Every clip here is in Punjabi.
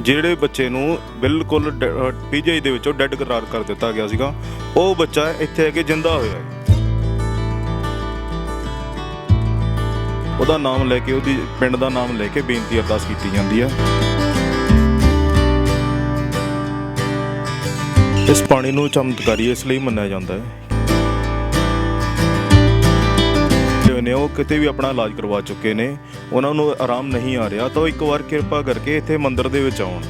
ਜਿਹੜੇ ਬੱਚੇ ਨੂੰ ਬਿਲਕੁਲ ਪੀਜੀਆਈ ਦੇ ਵਿੱਚੋਂ ਡੈੱਡ ਕਰਾਰ ਕਰ ਦਿੱਤਾ ਗਿਆ ਸੀਗਾ, ਉਹ ਬੱਚਾ ਇੱਥੇ ਆ ਕੇ ਜਿੰਦਾ ਹੋਇਆ ਹੈ। ਉਹਦਾ ਨਾਮ ਲੈ ਕੇ, ਉਹਦੀ ਪਿੰਡ ਦਾ ਨਾਮ ਲੈ ਕੇ ਬੇਨਤੀ ਅਰਦਾਸ ਕੀਤੀ ਜਾਂਦੀ ਹੈ। ਇਸ ਪਾਣੀ ਨੂੰ ਚਮਤਕਾਰੀ ਇਸ ਲਈ ਮੰਨਿਆ ਜਾਂਦਾ ਹੈ ਨੇ, ਉਹ ਕਿਤੇ ਵੀ ਆਪਣਾ ਇਲਾਜ ਕਰਵਾ ਚੁੱਕੇ ਨੇ। ਉਹਨਾਂ ਨੂੰ ਆਰਾਮ ਨਹੀਂ ਆ ਰਿਹਾ, ਤਾਂ ਉਹ ਇੱਕ ਵਾਰ ਕਿਰਪਾ ਕਰਕੇ ਇੱਥੇ ਮੰਦਿਰ ਦੇ ਵਿੱਚ ਆਉਣ।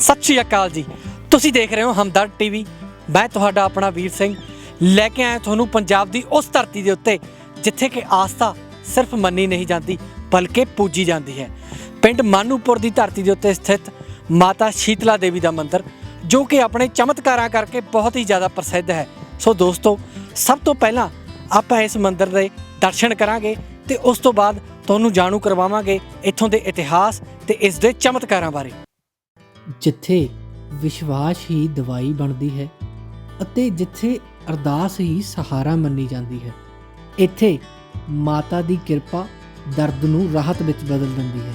ਸਤਿ ਸ਼੍ਰੀ ਅਕਾਲ ਜੀ। ਤੁਸੀਂ ਦੇਖ ਰਹੇ ਹੋ ਹਮਦਰਦ ਟੀਵੀ। ਮੈਂ ਤੁਹਾਡਾ ਆਪਣਾ ਵੀਰ ਸਿੰਘ। ਲੈ ਕੇ ਆਇਆ ਤੁਹਾਨੂੰ ਪੰਜਾਬ ਦੀ ਉਸ ਧਰਤੀ ਦੇ ਉੱਤੇ, ਜਿੱਥੇ ਕਿ ਆਸਥਾ ਸਿਰਫ ਮੰਨੀ ਨਹੀਂ ਜਾਂਦੀ, ਬਲਕਿ ਪੂਜੀ ਜਾਂਦੀ ਹੈ। ਪਿੰਡ ਮਾਨੂਪੁਰ ਦੀ ਧਰਤੀ ਦੇ ਉੱਤੇ ਸਥਿਤ ਮਾਤਾ ਸ਼ੀਤਲਾ ਦੇਵੀ ਦਾ ਮੰਦਿਰ ਜੋ ਕਿ ਆਪਣੇ ਚਮਤਕਾਰਾਂ ਕਰਕੇ ਬਹੁਤ ਹੀ ਜ਼ਿਆਦਾ ਪ੍ਰਸਿੱਧ ਹੈ। ਸੋ ਦੋਸਤੋ, ਸਭ ਤੋਂ ਪਹਿਲਾਂ ਆਪਾਂ ਇਸ ਮੰਦਿਰ ਦੇ ਦਰਸ਼ਨ ਕਰਾਂਗੇ ਤੇ ਉਸ ਤੋਂ ਬਾਅਦ ਤੁਹਾਨੂੰ ਜਾਣੂ ਕਰਵਾਵਾਂਗੇ ਇੱਥੋਂ ਦੇ ਇਤਿਹਾਸ ਤੇ ਇਸ ਦੇ ਚਮਤਕਾਰਾਂ ਬਾਰੇ। ਜਿੱਥੇ ਵਿਸ਼ਵਾਸ ਹੀ ਦਵਾਈ ਬਣਦੀ ਹੈ ਅਤੇ ਜਿੱਥੇ ਅਰਦਾਸ ਹੀ ਸਹਾਰਾ ਮੰਨੀ ਜਾਂਦੀ ਹੈ, ਇੱਥੇ ਮਾਤਾ ਦੀ ਕਿਰਪਾ ਦਰਦ ਨੂੰ ਰਾਹਤ ਵਿੱਚ ਬਦਲ ਦਿੰਦੀ ਹੈ।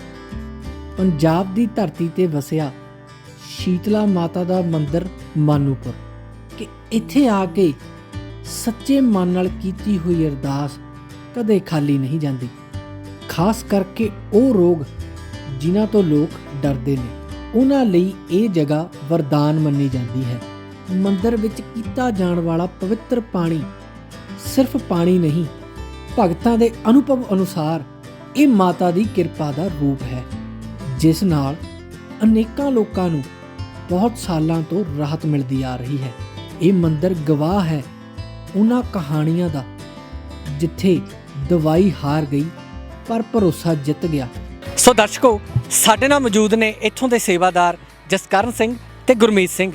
ਪੰਜਾਬ ਦੀ ਧਰਤੀ ਤੇ ਵਸਿਆ ਸ਼ੀਤਲਾ ਮਾਤਾ ਦਾ ਮੰਦਿਰ ਮਾਨੂਪੁਰ, ਕਿ ਇੱਥੇ ਆ ਕੇ ਸੱਚੇ ਮਨ ਨਾਲ ਕੀਤੀ ਹੋਈ ਅਰਦਾਸ ਕਦੇ ਖਾਲੀ ਨਹੀਂ ਜਾਂਦੀ। ਖਾਸ ਕਰਕੇ ਉਹ ਰੋਗ ਜਿਨ੍ਹਾਂ ਤੋਂ ਲੋਕ ਡਰਦੇ ਨੇ, ਉਹਨਾਂ ਲਈ ਇਹ ਜਗ੍ਹਾ ਵਰਦਾਨ ਮੰਨੀ ਜਾਂਦੀ ਹੈ। ਮੰਦਰ ਵਿੱਚ ਕੀਤਾ ਜਾਣ ਵਾਲਾ ਪਵਿੱਤਰ ਪਾਣੀ ਸਿਰਫ ਪਾਣੀ ਨਹੀਂ, ਭਗਤਾਂ ਦੇ ਅਨੁਭਵ ਅਨੁਸਾਰ ਇਹ ਮਾਤਾ ਦੀ ਕਿਰਪਾ ਦਾ ਰੂਪ ਹੈ, ਜਿਸ ਨਾਲ ਅਨੇਕਾਂ ਲੋਕਾਂ ਨੂੰ ਬਹੁਤ ਸਾਲਾਂ ਤੋਂ ਰਾਹਤ ਮਿਲਦੀ ਆ ਰਹੀ ਹੈ। ਇਹ ਮੰਦਰ ਗਵਾਹ ਹੈ ਉਹਨਾਂ ਕਹਾਣੀਆਂ ਦਾ, ਜਿੱਥੇ ਦਵਾਈ ਹਾਰ ਗਈ ਪਰ ਭਰੋਸਾ ਜਿੱਤ ਗਿਆ। ਸੋ ਦਰਸ਼ਕੋ, ਸਾਡੇ ਨਾਲ ਮੌਜੂਦ ਨੇ ਇੱਥੋਂ ਦੇ ਸੇਵਾਦਾਰ ਜਸਕਰਨ ਸਿੰਘ ਤੇ ਗੁਰਮੀਤ ਸਿੰਘ,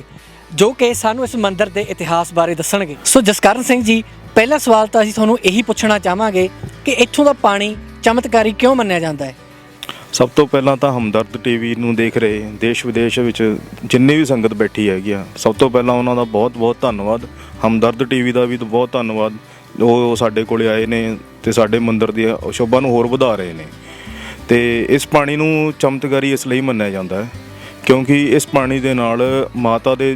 ਜੋ ਕਿ ਸਾਨੂੰ ਇਸ ਮੰਦਿਰ ਦੇ ਇਤਿਹਾਸ ਬਾਰੇ ਦੱਸਣਗੇ। ਸੋ ਜਸਕਰਨ ਸਿੰਘ ਜੀ, ਪਹਿਲਾ ਸਵਾਲ ਤਾਂ ਅਸੀਂ ਤੁਹਾਨੂੰ ਇਹੀ ਪੁੱਛਣਾ ਚਾਹਾਂਗੇ ਕਿ ਇੱਥੋਂ ਦਾ ਪਾਣੀ ਚਮਤਕਾਰੀ ਕਿਉਂ ਮੰਨਿਆ ਜਾਂਦਾ ਹੈ? ਸਭ ਤੋਂ ਪਹਿਲਾਂ ਤਾਂ ਹਮਦਰਦ ਟੀਵੀ ਨੂੰ ਦੇਖ ਰਹੇ, ਦੇਸ਼ ਵਿਦੇਸ਼ ਵਿੱਚ ਜਿੰਨੀ ਵੀ ਸੰਗਤ ਬੈਠੀ ਹੈਗੀ ਆ, ਸਭ ਤੋਂ ਪਹਿਲਾਂ ਉਹਨਾਂ ਦਾ ਬਹੁਤ ਬਹੁਤ ਧੰਨਵਾਦ। ਹਮਦਰਦ ਟੀਵੀ ਦਾ ਵੀ ਤਾਂ ਬਹੁਤ ਧੰਨਵਾਦ। ਉਹ ਸਾਡੇ ਕੋਲੇ ਆਏ ਨੇ ਤੇ ਸਾਡੇ ਮੰਦਿਰ ਦੀ ਸ਼ੋਭਾ ਨੂੰ ਹੋਰ ਵਧਾ ਰਹੇ ਨੇ। ਤੇ ਇਸ ਪਾਣੀ ਨੂੰ ਚਮਤਕਾਰੀ ਇਸ ਲਈ ਮੰਨਿਆ ਜਾਂਦਾ ਹੈ, ਕਿਉਂਕਿ ਇਸ ਪਾਣੀ ਦੇ ਨਾਲ ਮਾਤਾ ਦੇ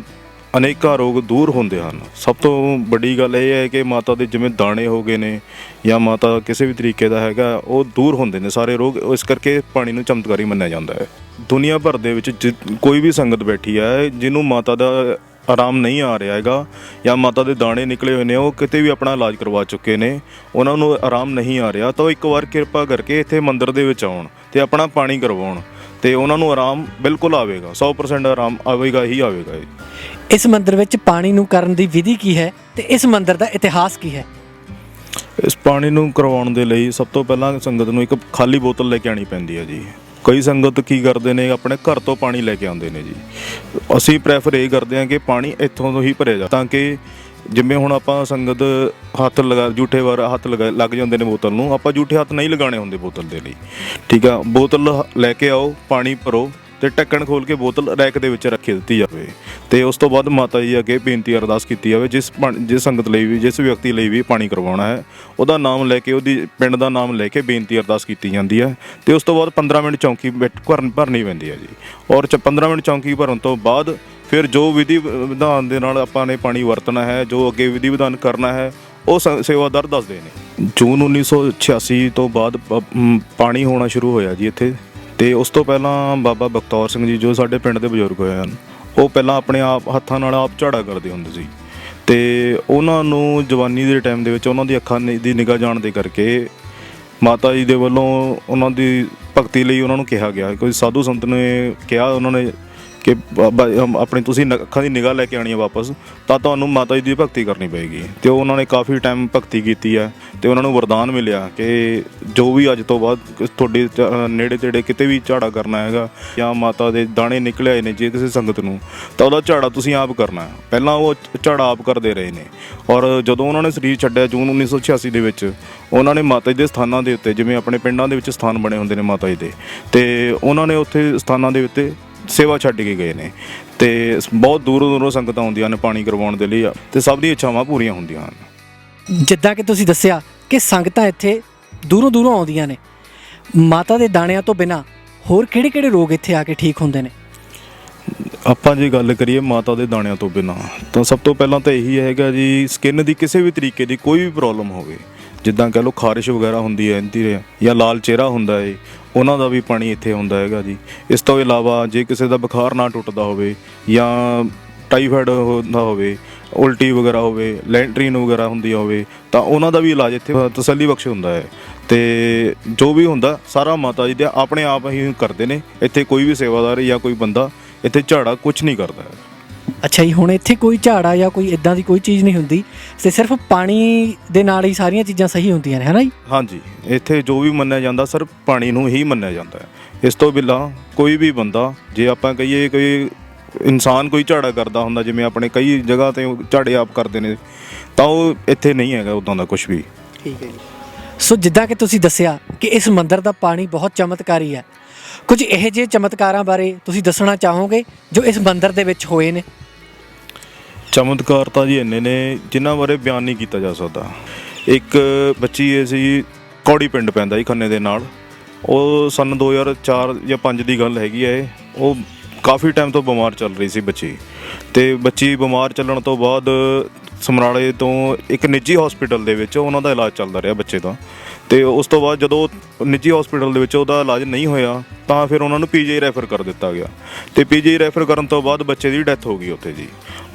ਅਨੇਕਾਂ ਰੋਗ ਦੂਰ ਹੁੰਦੇ ਹਨ। ਸਭ ਤੋਂ ਵੱਡੀ ਗੱਲ ਇਹ ਹੈ ਕਿ ਮਾਤਾ ਦੇ ਜਿਵੇਂ ਦਾਣੇ ਹੋ ਗਏ ਨੇ ਜਾਂ ਮਾਤਾ ਕਿਸੇ ਵੀ ਤਰੀਕੇ ਦਾ ਹੈਗਾ, ਉਹ ਦੂਰ ਹੁੰਦੇ ਨੇ। ਸਾਰੇ ਰੋਗ ਇਸ ਕਰਕੇ ਪਾਣੀ ਨੂੰ ਚਮਤਕਾਰੀ ਮੰਨਿਆ ਜਾਂਦਾ ਹੈ। ਦੁਨੀਆ ਭਰ ਦੇ ਵਿੱਚ ਜਿ- ਕੋਈ ਵੀ ਸੰਗਤ ਬੈਠੀ ਹੈ, ਜਿਹਨੂੰ ਮਾਤਾ ਦਾ ਆਰਾਮ ਨਹੀਂ ਆ ਰਿਹਾ ਹੈਗਾ ਜਾਂ ਮਾਤਾ ਦੇ ਦਾਣੇ ਨਿਕਲੇ ਹੋਏ ਨੇ, ਉਹ ਕਿਤੇ ਵੀ ਆਪਣਾ ਇਲਾਜ ਕਰਵਾ ਚੁੱਕੇ ਨੇ, ਉਹਨਾਂ ਨੂੰ ਆਰਾਮ ਨਹੀਂ ਆ ਰਿਹਾ, ਤਾਂ ਉਹ ਇੱਕ ਵਾਰ ਕਿਰਪਾ ਕਰਕੇ ਇੱਥੇ ਮੰਦਿਰ ਦੇ ਵਿੱਚ ਆਉਣ ਤੇ ਆਪਣਾ ਪਾਣੀ ਕਰਵਾਉਣ ਤੇ ਉਹਨਾਂ ਨੂੰ ਆਰਾਮ ਬਿਲਕੁਲ ਆਵੇਗਾ 100% ਆਰਾਮ ਆਵੇਗਾ ਹੀ ਆਵੇਗਾ ਇਸ ਮੰਦਿਰ ਵਿੱਚ ਪਾਣੀ ਨੂੰ ਕਰਨ ਦੀ ਵਿਧੀ ਕੀ ਹੈ ਤੇ ਇਸ ਮੰਦਿਰ ਦਾ ਇਤਿਹਾਸ ਕੀ ਹੈ? ਇਸ ਪਾਣੀ ਨੂੰ ਕਰਵਾਉਣ ਦੇ ਲਈ ਸਭ ਤੋਂ ਪਹਿਲਾਂ ਸੰਗਤ ਨੂੰ ਇੱਕ ਖਾਲੀ ਬੋਤਲ ਲੈ ਕੇ ਆਣੀ ਪੈਂਦੀ ਹੈ ਜੀ। ਕਈ ਸੰਗਤ ਕੀ ਕਰਦੇ ਨੇ, ਆਪਣੇ ਘਰ ਤੋਂ ਪਾਣੀ ਲੈ ਕੇ ਆਉਂਦੇ ਨੇ ਜੀ। ਅਸੀਂ ਪ੍ਰੈਫਰ ਇਹ ਕਰਦੇ ਹਾਂ ਕਿ ਪਾਣੀ ਇੱਥੋਂ ਤੋਂ ਹੀ ਭਰਿਆ ਜਾ ਤਾਂ ਕਿ ਜਿਵੇਂ ਹੁਣ ਆਪਾਂ ਸੰਗਤ ਹੱਥ ਲਗਾ, ਜੂਠੇ ਵਾਰ ਹੱਥ ਲਗਾ, ਲੱਗ ਜਾਂਦੇ ਨੇ ਬੋਤਲ ਨੂੰ, ਆਪਾਂ ਜੂਠੇ ਹੱਥ ਨਹੀਂ ਲਗਾਉਣੇ ਹੁੰਦੇ ਬੋਤਲ ਦੇ ਲਈ। ਠੀਕ ਆ, ਬੋਤਲ ਲੈ ਕੇ ਆਓ, ਪਾਣੀ ਭਰੋ ਤੇ ਢੱਕਣ ਖੋਲ ਕੇ ਬੋਤਲ ਰੈਕ ਦੇ ਵਿੱਚ ਰੱਖੀ ਦਿੱਤੀ ਜਾਵੇ। ਤੇ ਉਸ ਤੋਂ ਬਾਅਦ ਮਾਤਾ ਜੀ ਅੱਗੇ ਬੇਨਤੀ ਅਰਦਾਸ ਕੀਤੀ ਜਾਵੇ, ਜਿਸ ਪਾਣੀ- ਜਿਸ ਸੰਗਤ ਲਈ ਵੀ, ਜਿਸ ਵਿਅਕਤੀ ਲਈ ਵੀ ਪਾਣੀ ਕਰਵਾਉਣਾ ਹੈ, ਉਹਦਾ ਨਾਮ ਲੈ ਕੇ, ਉਹਦੀ ਪਿੰਡ ਦਾ ਨਾਮ ਲੈ ਕੇ ਬੇਨਤੀ ਅਰਦਾਸ ਕੀਤੀ ਜਾਂਦੀ ਹੈ। ਤੇ ਉਸ ਤੋਂ ਬਾਅਦ 15 ਮਿੰਟ ਚੌਂਕੀ ਬੈਠ- ਭਰਨ, ਭਰਨੀ ਪੈਂਦੀ ਹੈ ਜੀ। ਔਰ ਚ 15 ਮਿੰਟ ਚੌਂਕੀ ਭਰਨ ਤੋਂ ਬਾਅਦ ਫਿਰ ਜੋ ਵਿਧੀ ਵਿਧਾਨ ਦੇ ਨਾਲ ਆਪਾਂ ਨੇ ਪਾਣੀ ਵਰਤਣਾ ਹੈ, ਜੋ ਅੱਗੇ ਵਿਧੀ ਵਿਧਾਨ ਕਰਨਾ ਹੈ, ਉਹ ਸ- ਸੇਵਾਦਾਰ ਦੱਸਦੇ ਨੇ। ਜੂਨ 1986 ਤੋਂ ਬਾਅਦ ਪਾਣੀ ਹੋਣਾ ਸ਼ੁਰੂ ਹੋਇਆ ਜੀ ਇੱਥੇ। ਤੇ ਉਸ ਤੋਂ ਪਹਿਲਾਂ ਬਾਬਾ ਬਖਤੌਰ ਸਿੰਘ ਜੀ ਜੋ ਸਾਡੇ ਪਿੰਡ ਦੇ ਬਜ਼ੁਰਗ ਹੋਏ ਹਨ, ਉਹ ਪਹਿਲਾਂ ਆਪਣੇ ਆਪ ਹੱਥਾਂ ਨਾਲ ਆਪ ਝਾੜਾ ਕਰਦੇ ਹੁੰਦੇ ਸੀ। ਤੇ ਉਹਨਾਂ ਨੂੰ ਜਵਾਨੀ ਦੇ ਟਾਈਮ ਦੇ ਵਿੱਚ ਉਹਨਾਂ ਦੀ ਅੱਖਾਂ ਨੀ- ਦੀ ਨਿਗਾਹ ਜਾਣ ਦੇ ਕਰਕੇ ਮਾਤਾ ਜੀ ਦੇ ਵੱਲੋਂ ਉਹਨਾਂ ਦੀ ਭਗਤੀ ਲਈ ਉਹਨਾਂ ਨੂੰ ਕਿਹਾ ਗਿਆ। ਕੋਈ ਸਾਧੂ ਸੰਤ ਨੇ ਕਿਹਾ, ਉਹਨਾਂ ਨੇ ਕਿ ਆਪਣੀ ਤੁਸੀਂ ਨ- ਅੱਖਾਂ ਦੀ ਨਿਗਾਹ ਲੈ ਕੇ ਆਣੀ ਹੈ ਵਾਪਸ, ਤਾਂ ਤੁਹਾਨੂੰ ਮਾਤਾ ਜੀ ਦੀ ਭਗਤੀ ਕਰਨੀ ਪਏਗੀ। ਤੇ ਉਹ ਉਹਨਾਂ ਨੇ ਕਾਫੀ ਟਾਈਮ ਭਗਤੀ ਕੀਤੀ ਹੈ ਤੇ ਉਹਨਾਂ ਨੂੰ ਵਰਦਾਨ ਮਿਲਿਆ ਕਿ ਜੋ ਵੀ ਅੱਜ ਤੋਂ ਬਾਅਦ ਤੁਹਾਡੇ ਨੇੜੇ ਤੇੜੇ ਕਿਤੇ ਵੀ ਝਾੜਾ ਕਰਨਾ ਹੈਗਾ, ਜਾਂ ਮਾਤਾ ਦੇ ਦਾਣੇ ਨਿਕਲੇ ਆਏ ਨੇ ਜੇ ਕਿਸੇ ਸੰਗਤ ਨੂੰ, ਤਾਂ ਉਹਦਾ ਝਾੜਾ ਤੁਸੀਂ ਆਪ ਕਰਨਾ ਪਹਿਲਾਂ ਉਹ ਝਾੜਾ ਆਪ ਕਰਦੇ ਰਹੇ ਨੇ। ਔਰ ਜਦੋਂ ਉਹਨਾਂ ਨੇ ਸਰੀਰ ਛੱਡਿਆ ਜੂਨ 1986 ਦੇ ਵਿੱਚ, ਉਹਨਾਂ ਨੇ ਮਾਤਾ ਜੀ ਦੇ ਸਥਾਨਾਂ ਦੇ ਉੱਤੇ, ਜਿਵੇਂ ਆਪਣੇ ਪਿੰਡਾਂ ਦੇ ਵਿੱਚ ਸਥਾਨ ਬਣੇ ਹੁੰਦੇ ਨੇ ਮਾਤਾ ਜੀ ਦੇ, ਤੇ ਉਹਨਾਂ ਨੇ ਉੱਥੇ ਸਥਾਨਾਂ ਦੇ ਉੱਤੇ ਸੇਵਾ ਛੱਡ ਕੇ ਗਏ ਨੇ ਤੇ ਬਹੁਤ ਦੂਰੋਂ ਦੂਰੋਂ ਸੰਗਤਾਂ ਆਉਂਦੀਆਂ ਨੇ ਪਾਣੀ ਕਰਵਾਉਣ ਦੇ ਲਈ ਤੇ ਸਭ ਦੀਆਂ ਇੱਛਾਵਾਂ ਪੂਰੀਆਂ ਹੁੰਦੀਆਂ ਹਨ। ਜਿੱਦਾਂ ਕਿ ਤੁਸੀਂ ਦੱਸਿਆ ਕਿ ਸੰਗਤਾਂ ਇੱਥੇ ਦੂਰੋਂ ਦੂਰੋਂ ਆਉਂਦੀਆਂ ਨੇ। ਮਾਤਾ ਦੇ ਦਾਣਿਆਂ ਤੋਂ ਬਿਨਾ ਹੋਰ ਕਿਹੜੇ-ਕਿਹੜੇ ਰੋਗ ਇੱਥੇ ਆ ਕੇ ਠੀਕ ਹੁੰਦੇ ਨੇ? ਆਪਾਂ ਜੇ ਗੱਲ ਕਰੀਏ ਮਾਤਾ ਦੇ ਦਾਣਿਆਂ ਤੋਂ ਬਿਨਾ ਤਾਂ ਸਭ ਤੋਂ ਪਹਿਲਾਂ ਤਾਂ ਇਹੀ ਹੈਗਾ ਜੀ ਸਕਿਨ ਦੀ ਕਿਸੇ ਵੀ ਤਰੀਕੇ ਦੀ ਕੋਈ ਵੀ ਪ੍ਰੋਬਲਮ ਹੋਵੇ ਜਿੱਦਾਂ ਕਹ ਲਓ ਖਾਰਿਸ਼ ਵਗੈਰਾ ਹੁੰਦੀ ਹੈ ਇਹਦੀ ਜਾਂ ਲਾਲ ਚਿਹਰਾ ਹੁੰਦਾ ਹੈ ਉਹਨਾਂ ਦਾ ਵੀ ਪਾਣੀ ਇੱਥੇ ਹੁੰਦਾ ਹੈਗਾ ਜੀ। ਇਸ ਤੋਂ ਇਲਾਵਾ ਜੇ ਕਿਸੇ ਦਾ ਬੁਖਾਰ ਨਾ ਟੁੱਟਦਾ ਹੋਵੇ ਜਾਂ ਟਾਈਫਾਇਡ ਹੁੰਦਾ ਹੋਵੇ, ਉਲਟੀ ਵਗੈਰਾ ਹੋਵੇ, ਲੈਂਟਰੀਨ ਵਗੈਰਾ ਹੁੰਦੀ ਹੋਵੇ, ਤਾਂ ਉਹਨਾਂ ਦਾ ਵੀ ਇਲਾਜ ਇੱਥੇ ਤਸੱਲੀ ਬਖਸ਼ ਹੁੰਦਾ ਹੈ। ਤੇ ਜੋ ਵੀ ਹੁੰਦਾ, ਸਾਰਾ ਮਾਤਾ ਜੀ ਦੇ ਆਪਣੇ ਆਪ ਹੀ ਕਰਦੇ ਨੇ। ਇੱਥੇ ਕੋਈ ਵੀ ਸੇਵਾਦਾਰ ਜਾਂ ਕੋਈ ਬੰਦਾ ਇੱਥੇ ਝਾੜਾ ਕੁਝ ਨਹੀਂ ਕਰਦਾ। ਹੈ ਅੱਛਾ ਜੀ ਹੁਣ ਇੱਥੇ ਕੋਈ ਝਾੜਾ ਜਾਂ ਕੋਈ ਇਦਾਂ ਦੀ ਕੋਈ ਚੀਜ਼ ਨਹੀਂ ਹੁੰਦੀ ਤੇ ਸਿਰਫ ਪਾਣੀ ਦੇ ਨਾਲ ਹੀ ਸਾਰੀਆਂ ਚੀਜ਼ਾਂ ਸਹੀ ਹੁੰਦੀਆਂ ਨੇ ਹਨਾ ਜੀ? ਹਾਂਜੀ ਇੱਥੇ ਜੋ ਵੀ ਮੰਨਿਆ ਜਾਂਦਾ ਸਿਰਫ ਪਾਣੀ ਨੂੰ ਹੀ ਮੰਨਿਆ ਜਾਂਦਾ ਹੈ। ਇਸ ਤੋਂ ਬਿਨਾਂ ਕੋਈ ਵੀ ਬੰਦਾ ਜੇ ਆਪਾਂ ਕਹੀਏ ਕੋਈ ਇਨਸਾਨ ਕੋਈ ਝਾੜਾ ਕਰਦਾ ਹੁੰਦਾ ਜਿਵੇਂ ਆਪਣੇ ਕਈ ਜਗ੍ਹਾ ਤੇ ਉਹ ਝਾੜੇ ਆਪ ਕਰਦੇ ਨੇ ਤਾਂ ਉਹ ਇੱਥੇ ਨਹੀਂ ਹੈਗਾ ਉਦਾਂ ਦਾ ਕੁਝ ਵੀ। ਠੀਕ ਹੈ ਜੀ। ਸੋ ਜਿੱਦਾਂ ਕਿ ਤੁਸੀਂ ਦੱਸਿਆ ਕਿ ਇਸ ਮੰਦਿਰ ਦਾ ਪਾਣੀ ਬਹੁਤ ਚਮਤਕਾਰੀ ਹੈ। ਕੁਝ ਇਹੋ ਜਿਹੇ ਚਮਤਕਾਰਾਂ ਬਾਰੇ ਤੁਸੀਂ ਦੱਸਣਾ ਚਾਹੋਗੇ ਜੋ ਇਸ ਮੰਦਿਰ ਦੇ ਵਿੱਚ ਹੋਏ ਨੇ? ਚਮਤਕਾਰ ਤਾਂ ਜੀ ਇੰਨੇ ਨੇ ਜਿਨ੍ਹਾਂ ਬਾਰੇ ਬਿਆਨ ਨਹੀਂ ਕੀਤਾ ਜਾ ਸਕਦਾ। ਇੱਕ ਬੱਚੀ ਇਹ ਸੀ, ਕੌੜੀ ਪਿੰਡ ਪੈਂਦਾ ਜੀ ਖੰਨੇ ਦੇ ਨਾਲ। ਉਹ ਸਨ 2004 ਜਾਂ 5 ਦੀ ਗੱਲ ਹੈਗੀ ਹੈ ਉਹ ਕਾਫੀ ਟਾਈਮ ਤੋਂ ਬਿਮਾਰ ਚੱਲ ਰਹੀ ਸੀ ਬੱਚੀ। ਤੇ ਬੱਚੀ ਬਿਮਾਰ ਚੱਲਣ ਤੋਂ ਬਾਅਦ ਸਮਰਾਲੇ ਤੋਂ ਇੱਕ ਨਿੱਜੀ ਹਸਪੀਟਲ ਦੇ ਵਿੱਚ ਉਹਨਾਂ ਦਾ ਇਲਾਜ ਚੱਲਦਾ ਰਿਹਾ ਬੱਚੇ ਦਾ। ਤੇ ਉਸ ਤੋਂ ਬਾਅਦ ਜਦੋਂ ਨਿੱਜੀ ਹਸਪੀਟਲ ਦੇ ਵਿੱਚ ਉਹਦਾ ਇਲਾਜ ਨਹੀਂ ਹੋਇਆ, ਤਾਂ ਫਿਰ ਉਹਨਾਂ ਨੂੰ ਪੀਜੀ ਰੈਫਰ ਕਰ ਦਿੱਤਾ ਗਿਆ। ਤੇ ਪੀਜੀ ਰੈਫਰ ਕਰਨ ਤੋਂ ਬਾਅਦ ਬੱਚੇ ਦੀ ਡੈਥ ਹੋ ਗਈ ਉੱਥੇ ਜੀ।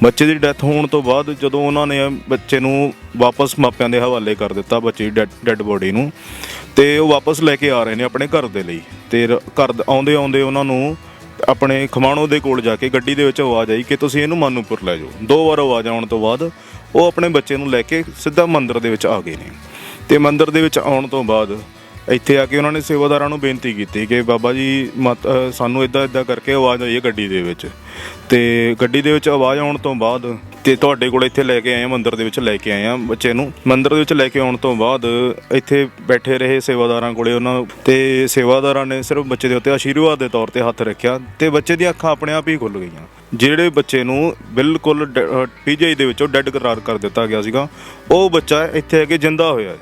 ਬੱਚੇ ਦੀ ਡੈਥ ਹੋਣ ਤੋਂ ਬਾਅਦ ਜਦੋਂ ਉਹਨਾਂ ਨੇ ਬੱਚੇ ਨੂੰ ਵਾਪਸ ਮਾਪਿਆਂ ਦੇ ਹਵਾਲੇ ਕਰ ਦਿੱਤਾ, ਬੱਚੇ ਦੀ ਡੈੱਡ ਬੋਡੀ ਨੂੰ, ਤੇ ਉਹ ਵਾਪਸ ਲੈ ਕੇ ਆ ਰਹੇ ਨੇ ਆਪਣੇ ਘਰ ਦੇ ਲਈ। ਤੇ ਰ- ਘਰ ਆਉਂਦੇ ਆਉਂਦੇ ਉਹਨਾਂ ਨੂੰ ਆਪਣੇ ਖਮਾਣੋ ਦੇ ਕੋਲ ਜਾ ਕੇ ਗੱਡੀ ਦੇ ਵਿੱਚ ਆਵਾਜ਼ ਆਈ ਕਿ ਤੁਸੀਂ ਇਹਨੂੰ ਮਾਨੂਪੁਰ ਲੈ ਜਾਓ। ਦੋ ਵਾਰ ਆਵਾਜ਼ ਆਉਣ ਤੋਂ ਬਾਅਦ ਉਹ ਆਪਣੇ ਬੱਚੇ ਨੂੰ ਲੈ ਕੇ ਸਿੱਧਾ ਮੰਦਿਰ ਦੇ ਵਿੱਚ ਆ ਗਏ ਨੇ। ਤੇ ਮੰਦਿਰ ਦੇ ਵਿੱਚ ਆਉਣ ਤੋਂ ਬਾਅਦ ਇੱਥੇ ਆ ਕੇ ਉਹਨਾਂ ਨੇ ਸੇਵਾਦਾਰਾਂ ਨੂੰ ਬੇਨਤੀ ਕੀਤੀ ਕਿ ਬਾਬਾ ਜੀ ਮਤ- ਅ, ਸਾਨੂੰ ਇਦਾਂ ਇਦਾਂ ਕਰਕੇ ਆਵਾਜ਼ ਆਈ ਹੈ ਗੱਡੀ ਦੇ ਵਿੱਚ। ਤੇ ਗੱਡੀ ਦੇ ਵਿੱਚ ਆਵਾਜ਼ ਆਉਣ ਤੋਂ ਬਾਅਦ ਤੇ ਤੁਹਾਡੇ ਕੋਲ ਇੱਥੇ ਲੈ ਕੇ ਆਏ ਆ ਮੰਦਿਰ ਦੇ ਵਿੱਚ ਲੈ ਕੇ ਆਏ ਆ ਬੱਚੇ ਨੂੰ। ਮੰਦਿਰ ਦੇ ਵਿੱਚ ਲੈ ਕੇ ਆਉਣ ਤੋਂ ਬਾਅਦ ਇੱਥੇ ਬੈਠੇ ਰਹੇ ਸੇਵਾਦਾਰਾਂ ਕੋਲੇ ਉਹਨਾਂ ਨੂੰ। ਤੇ ਸੇਵਾਦਾਰਾਂ ਨੇ ਸਿਰਫ ਬੱਚੇ ਦੇ ਉੱਤੇ ਆਸ਼ੀਰਵਾਦ ਦੇ ਤੌਰ ਤੇ ਹੱਥ ਰੱਖਿਆ ਤੇ ਬੱਚੇ ਦੀਆਂ ਅੱਖਾਂ ਆਪਣੇ ਆਪ ਹੀ ਖੁੱਲ ਗਈਆਂ। ਜਿਹੜੇ ਬੱਚੇ ਨੂੰ ਬਿਲਕੁਲ ਪੀਜੀਆਈ ਦੇ ਵਿੱਚੋਂ ਡੈੱਡ ਕਰਾਰ ਕਰ ਦਿੱਤਾ ਗਿਆ ਸੀਗਾ ਉਹ ਬੱਚਾ ਇੱਥੇ ਆ ਕੇ ਜਿੰਦਾ ਹੋਇਆ ਹੈ।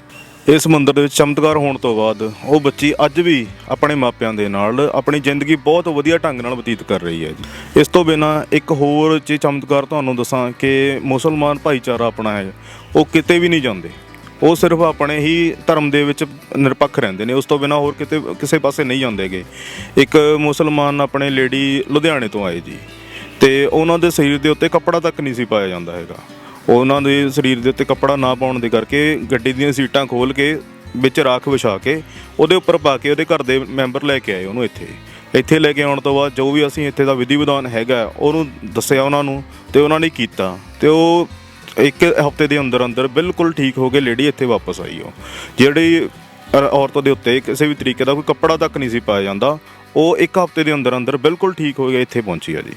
ਇਸ ਮੰਦਿਰ ਦੇ ਵਿੱਚ ਚਮਤਕਾਰ ਹੋਣ ਤੋਂ ਬਾਅਦ ਉਹ ਬੱਚੀ ਅੱਜ ਵੀ ਆਪਣੇ ਮਾਪਿਆਂ ਦੇ ਨਾਲ ਆਪਣੀ ਜ਼ਿੰਦਗੀ ਬਹੁਤ ਵਧੀਆ ਢੰਗ ਨਾਲ ਬਤੀਤ ਕਰ ਰਹੀ ਹੈ ਜੀ। ਇਸ ਤੋਂ ਬਿਨਾ ਇੱਕ ਹੋਰ ਜੇ ਚਮਤਕਾਰ ਤੁਹਾਨੂੰ ਦੱਸਾਂ ਕਿ ਮੁਸਲਮਾਨ ਭਾਈਚਾਰਾ ਆਪਣਾ ਹੈ, ਉਹ ਕਿਤੇ ਵੀ ਨਹੀਂ ਜਾਂਦੇ। ਉਹ ਸਿਰਫ ਆਪਣੇ ਹੀ ਧਰਮ ਦੇ ਵਿੱਚ ਨਿਰਪੱਖ ਰਹਿੰਦੇ ਨੇ, ਉਸ ਤੋਂ ਬਿਨਾ ਹੋਰ ਕਿਤੇ, ਕਿਸੇ ਪਾਸੇ ਨਹੀਂ ਜਾਂਦੇਗੇ ਇੱਕ ਮੁਸਲਮਾਨ ਆਪਣੇ ਲੇਡੀ ਲੁਧਿਆਣੇ ਤੋਂ ਆਏ ਜੀ, ਤੇ ਉਹਨਾਂ ਦੇ ਸਰੀਰ ਦੇ ਉੱਤੇ ਕੱਪੜਾ ਤੱਕ ਨਹੀਂ ਸੀ ਪਾਇਆ ਜਾਂਦਾ ਹੈਗਾ। ਉਹਨਾਂ ਦੇ ਸਰੀਰ ਦੇ ਉੱਤੇ ਕੱਪੜਾ ਨਾ ਪਾਉਣ ਦੇ ਕਰਕੇ ਗੱਡੀ ਦੀਆਂ ਸੀਟਾਂ ਖੋਲ ਕੇ ਵਿੱਚ ਰਾਖ ਵਿਛਾ ਕੇ ਉਹਦੇ ਉੱਪਰ ਪਾ ਕੇ ਉਹਦੇ ਘਰ ਦੇ ਮੈਂਬਰ ਲੈ ਕੇ ਆਏ ਉਹਨੂੰ ਇੱਥੇ। ਇੱਥੇ ਲੈ ਕੇ ਆਉਣ ਤੋਂ ਬਾਅਦ ਜੋ ਵੀ ਅਸੀਂ ਇੱਥੇ ਦਾ ਵਿਧੀ ਵਿਧਾਨ ਹੈਗਾ, ਉਹਨੂੰ ਦੱਸਿਆ ਉਹਨਾਂ ਨੂੰ ਤੇ ਉਹਨਾਂ ਨੇ ਕੀਤਾ। ਤੇ ਉਹ ਇੱਕ ਹਫ਼ਤੇ ਦੇ ਅੰਦਰ ਅੰਦਰ ਬਿਲਕੁਲ ਠੀਕ ਹੋ ਕੇ ਲੇਡੀ ਇੱਥੇ ਵਾਪਸ ਆਈ ਉਹ। ਜਿਹੜੀ ਔਰਤ ਦੇ ਉੱਤੇ ਕਿਸੇ ਵੀ ਤਰੀਕੇ ਦਾ ਕੋਈ ਕੱਪੜਾ ਤੱਕ ਨਹੀਂ ਸੀ ਪਾਇਆ ਜਾਂਦਾ, ਉਹ ਇੱਕ ਹਫ਼ਤੇ ਦੇ ਅੰਦਰ ਅੰਦਰ ਬਿਲਕੁਲ ਠੀਕ ਹੋ ਕੇ ਇੱਥੇ ਪਹੁੰਚੀ ਆ ਜੀ।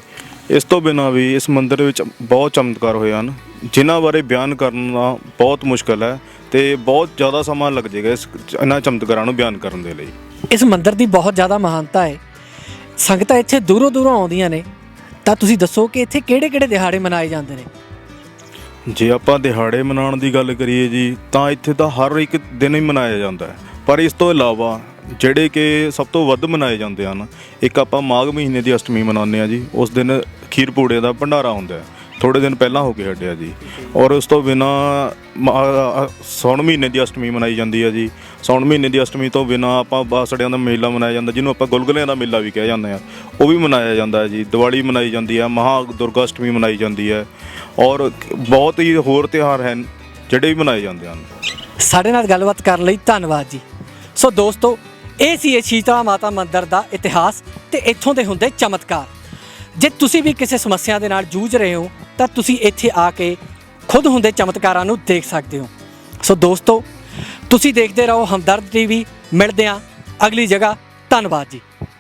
ਇਸ ਤੋਂ ਬਿਨਾਂ ਵੀ ਇਸ ਮੰਦਿਰ ਵਿੱਚ ਬਹੁਤ ਚਮਤਕਾਰ ਹੋਏ ਹਨ। ਜਿਨ੍ਹਾਂ ਬਾਰੇ ਬਿਆਨ ਕਰਨਾ ਬਹੁਤ ਮੁਸ਼ਕਲ ਹੈ ਤੇ ਬਹੁਤ ਜ਼ਿਆਦਾ ਸਮਾਂ ਲੱਗ ਜਾਏਗਾ ਇਸ ਇਹਨਾਂ ਚਮਤਕਾਰਾਂ ਨੂੰ ਬਿਆਨ ਕਰਨ ਦੇ ਲਈ। ਇਸ ਮੰਦਿਰ ਦੀ ਬਹੁਤ ਜ਼ਿਆਦਾ ਮਹਾਨਤਾ ਹੈ। ਸੰਗਤਾਂ ਇੱਥੇ ਦੂਰੋਂ ਦੂਰੋਂ ਆਉਂਦੀਆਂ ਨੇ। ਤਾਂ ਤੁਸੀਂ ਦੱਸੋ ਕਿ ਇੱਥੇ ਕਿਹੜੇ-ਕਿਹੜੇ ਦਿਹਾੜੇ ਮਨਾਏ ਜਾਂਦੇ ਨੇ? ਜੇ ਆਪਾਂ ਦਿਹਾੜੇ ਮਨਾਉਣ ਦੀ ਗੱਲ ਕਰੀਏ ਜੀ ਤਾਂ ਇੱਥੇ ਤਾਂ ਹਰ ਇੱਕ ਦਿਨ ਹੀ ਮਨਾਇਆ ਜਾਂਦਾ ਹੈ। ਪਰ ਇਸ ਤੋਂ ਇਲਾਵਾ ਜਿਹੜੇ ਕਿ ਸਭ ਤੋਂ ਵੱਧ ਮਨਾਏ ਜਾਂਦੇ ਹਨ। ਇੱਕ ਆਪਾਂ ਮਾਘ ਮਹੀਨੇ ਦੀ ਅਸ਼ਟਮੀ ਮਨਾਉਂਦੇ ਆ ਜੀ। ਉਸ ਦਿਨ ਖੀਰ ਪੂੜੇ ਦਾ ਭੰਡਾਰਾ ਹੁੰਦਾ ਹੈ। ਥੋੜੇ ਦਿਨ ਪਹਿਲਾਂ ਹੋ ਕੇ ਹਟਿਆ ਜੀ। ਔਰ ਉਸ ਤੋਂ ਬਿਨਾ ਸੌਣ ਮਹੀਨੇ ਦੀ ਅਸ਼ਟਮੀ ਮਨਾਈ ਜਾਂਦੀ ਹੈ ਜੀ। ਸੌਣ ਮਹੀਨੇ ਦੀ ਅਸ਼ਟਮੀ ਤੋਂ ਬਿਨਾ ਆਪਾਂ ਬਾਸੜਿਆਂ ਦਾ ਮੇਲਾ ਮਨਾਇਆ ਜਾਂਦਾ, ਜਿਹਨੂੰ ਆਪਾਂ ਗੁਲਗੁਲਿਆਂ ਦਾ ਮੇਲਾ ਵੀ ਕਿਹਾ ਜਾਂਦੇ ਆ ਉਹ ਵੀ ਮਨਾਇਆ ਜਾਂਦਾ ਹੈ ਜੀ। ਦੀਵਾਲੀ ਮਨਾਈ ਜਾਂਦੀ ਹੈ, ਮਹਾ ਦੁਰਗਾ ਅਸ਼ਟਮੀ ਮਨਾਈ ਜਾਂਦੀ ਹੈ। ਔਰ ਬਹੁਤ ਹੀ ਹੋਰ ਤਿਉਹਾਰ ਹਨ, ਜਿਹੜੇ ਵੀ ਮਨਾਏ ਜਾਂਦੇ ਹਨ। ਸਾਡੇ ਨਾਲ ਗੱਲਬਾਤ ਕਰਨ ਲਈ ਧੰਨਵਾਦ ਜੀ। ਸੋ ਦੋਸਤੋ ਇਹ ਸੀ ਇਹ ਸ਼ੀਤਲਾ ਮਾਤਾ ਮੰਦਿਰ ਦਾ ਇਤਿਹਾਸ ਤੇ ਇੱਥੋਂ ਦੇ ਹੁੰਦੇ ਚਮਤਕਾਰ। ਜੇ ਤੁਸੀਂ ਵੀ ਕਿਸੇ ਸਮੱਸਿਆ ਦੇ ਨਾਲ ਜੂਝ ਰਹੇ ਹੋ, ਤਾਂ ਤੁਸੀਂ ਇੱਥੇ ਆ ਕੇ ਖੁਦ ਹੁੰਦੇ ਚਮਤਕਾਰਾਂ ਨੂੰ ਦੇਖ ਸਕਦੇ ਹੋ। ਸੋ ਦੋਸਤੋ, ਤੁਸੀਂ ਦੇਖਦੇ ਰਹੋ ਹਮਦਰਦ ਟੀਵੀ, ਮਿਲਦੇ ਹਾਂ ਅਗਲੀ ਜਗ੍ਹਾ। ਧੰਨਵਾਦ ਜੀ।